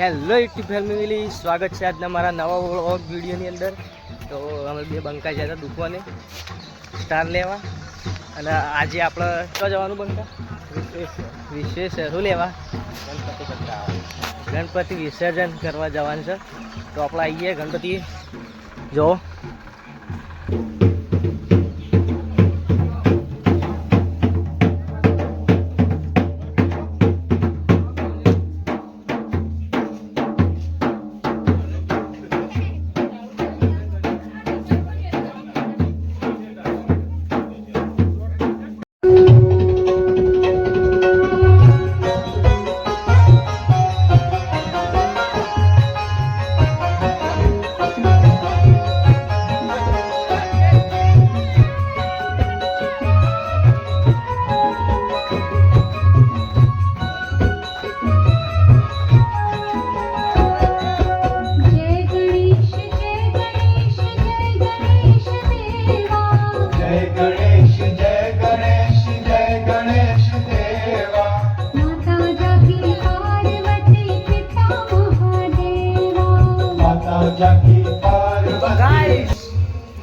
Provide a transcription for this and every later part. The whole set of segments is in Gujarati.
હેલો યુટ્યુબ ફેમિલી સ્વાગત છે આજના મારા નવા વ્લોગ વિડીયોની અંદર. તો અમે બે બંકા જતા દુખવાને. સ્ટાર લેવા. અને આજે આપણે તો જવાનું બંકા? વિશેષ શું લેવા? ગણપતિ ગણપતિ વિસર્જન કરવા જવાનું છે. તો આપણે આવીએ ગણપતિ. જો.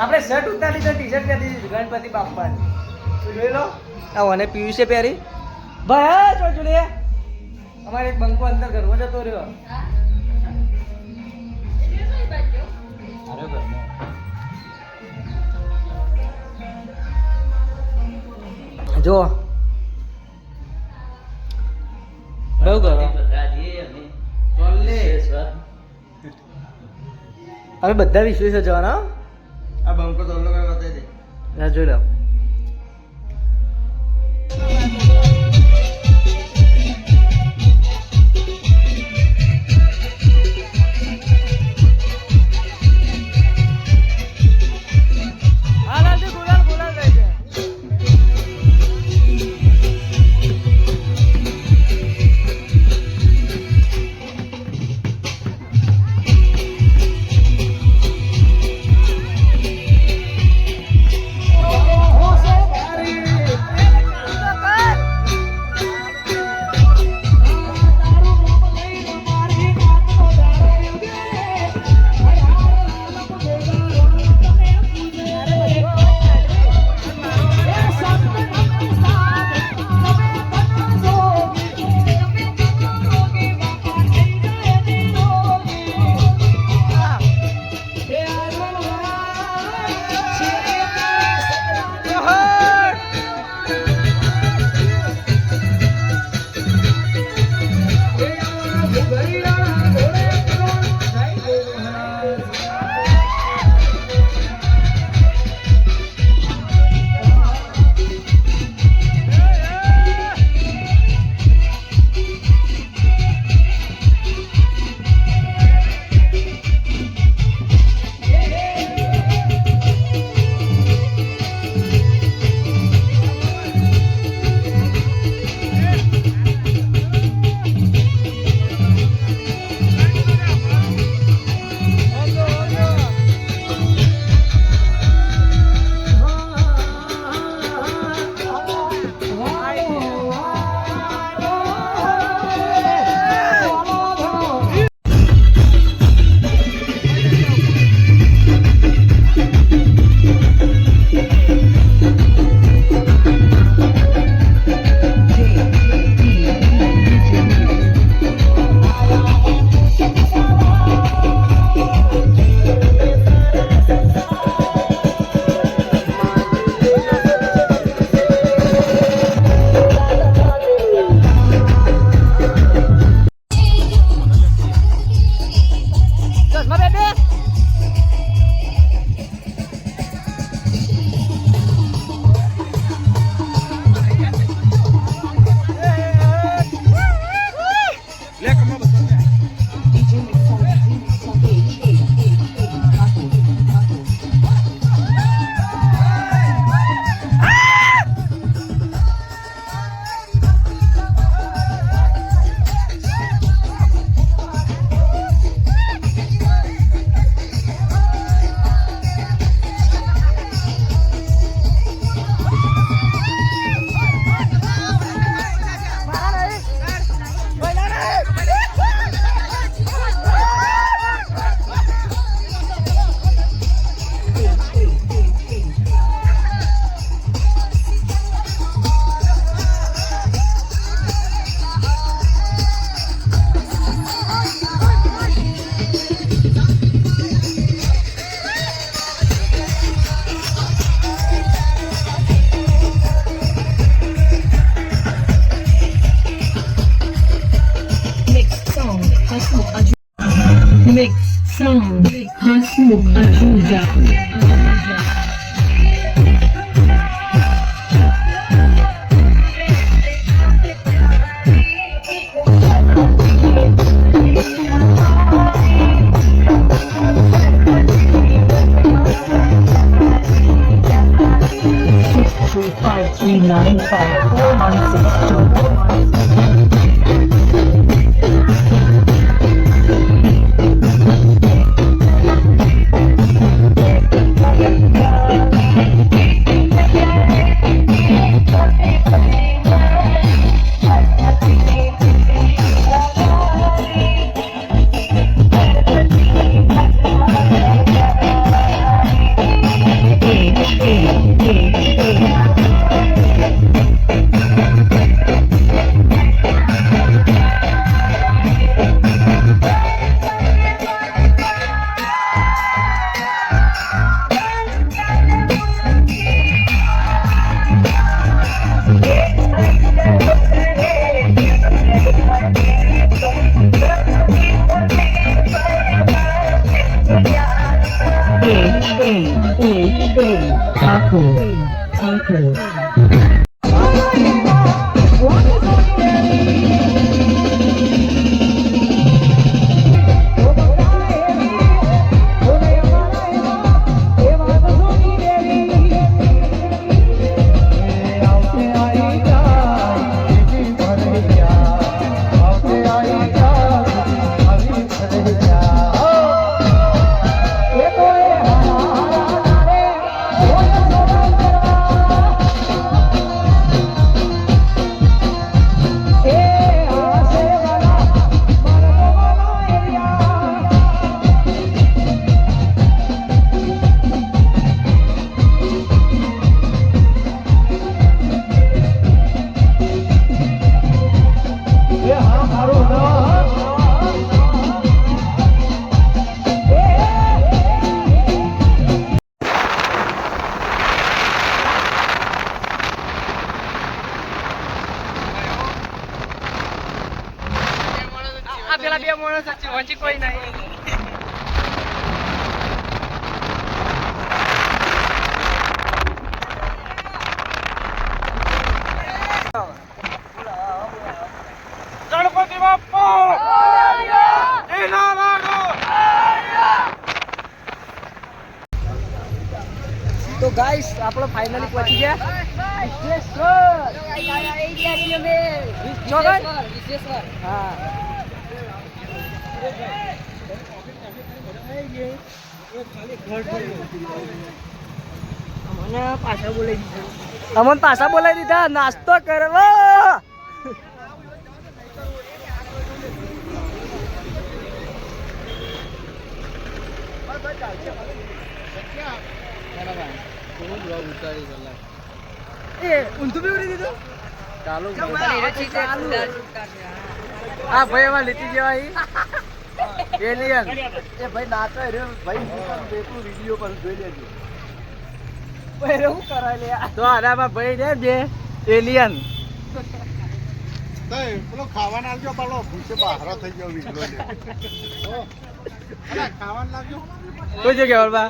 આપણે શર્ટ ઉતારી તો ટી શર્ટ પહેરી દીધી ગણપતિ બાપ્પાની. તું જોઈ લો. આ મને છે પહેરી? ભાઈ જો જોડે. અમારે એક બંકો અંદર ઘરમાં જતો રહ્યો. જો. બહુ અમે બધા વિશ્વ જવાના? હો? આ બંકો તો અલગ દે ના જોઈ લો. Mix, sound, hustle, and two આપણે ફાઇનલી પહોંચી ગયા. હા. અમને પાછા બોલાવી દીધા. અમને પાછા બોલાવી દીધા. નાસ્તો કરવો. એ ઊંધું બી ઉડી દીધું ચાલુ આ ભાઈ એમાં લીટી જેવા એલિયન એ ભાઈ નાચો રે ભાઈ દેખું વિડિયો પર જોઈ લેજો ભાઈ હું કરાય લે તો આનામાં ભાઈ ને બે એલિયન પેલો ખાવાના આવજો પેલો ભૂસે બહાર થઈ ગયો વિગલો ને બંધ લાગજો કોઈ જગ્યા બા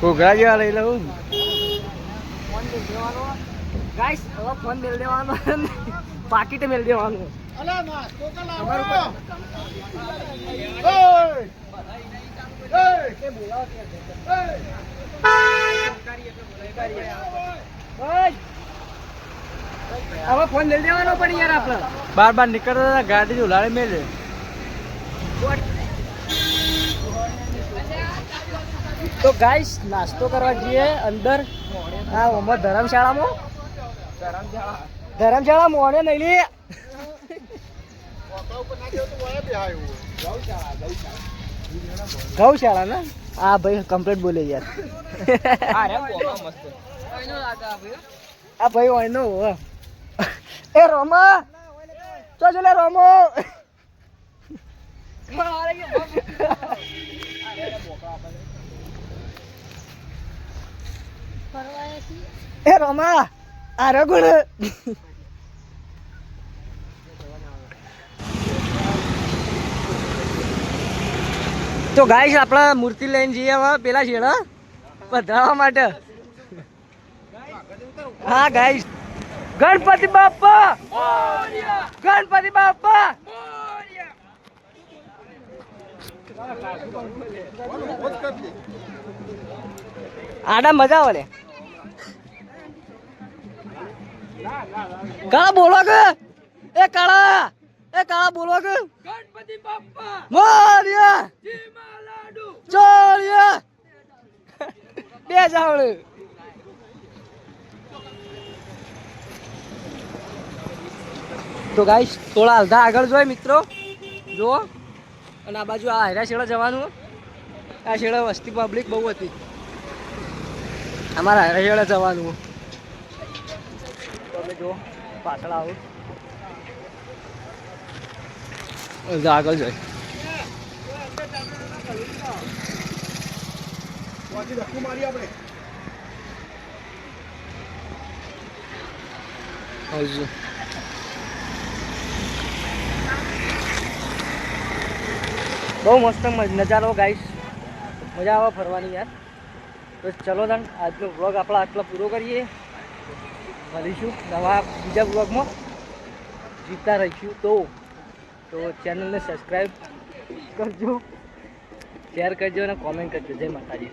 ઘોઘરા જેવા લઈ લઉં ગાઈસ હવે ફોન મેલ દેવાનો પાકીટે મેલ દેવાનું. હવે ફોન લઈ લેવાનો પણ યાર આપણે. બાર બાર નીકળતા હતા ગાડી ઉલાડે મેલે. તો ગાઈસ નાસ્તો કરવા જઈએ અંદર. હા ઓમાં ધર્મશાળામાં. ધર્મશાળા. મોડે નહીં લે મોટા ઉપર ના જેવું તો વાયા બેહાયું ગૌશાળા ને આ ભાઈ કમ્પ્લીટ બોલે યાર. આ ભાઈ હોય નો એ રોમો! ચો ચલે રોમો? એ રોમા, આ ગુણ તો ગાઈસ, આપણા મૂર્તિ લઈને જઈએ હવે પેલા છેડા પધરાવા માટે. હા, ગાઈસ. ગણપતિ બાપા ગણપતિ બાપા આડા મજા આવે કાળા બોલો કે? એ કાળા! એ કાળા બોલો કે? ગણપતિ બાપા મોરિયા! ચોરિયા! બે જાવડે. તો ગાઈસ થોડા અડધા આગળ જોઈએ મિત્રો. જુઓ. અને આ બાજુ આ હેરા શેડા જવાનું. આ શેડા વસ્તી પબ્લિક બહુ હતી. અમારા હેરા શેડા જવાનું. તમે જો જુઓ પાછળ આવું અડધા આગળ જોઈએ હજુ. બહુ મસ્ત નજારો ગાઈશ મજા આવે ફરવાની યાર. તો ચલો તન આજનો બ્લોગ આપણે આટલો પૂરો કરીએ. મળીશું નવા બીજા બ્લોગમાં જીતતા રહીશું તો. તો ચેનલને સબસ્ક્રાઈબ કરજો. શેર કરજો અને કોમેન્ટ કરજો. જય માતાજી.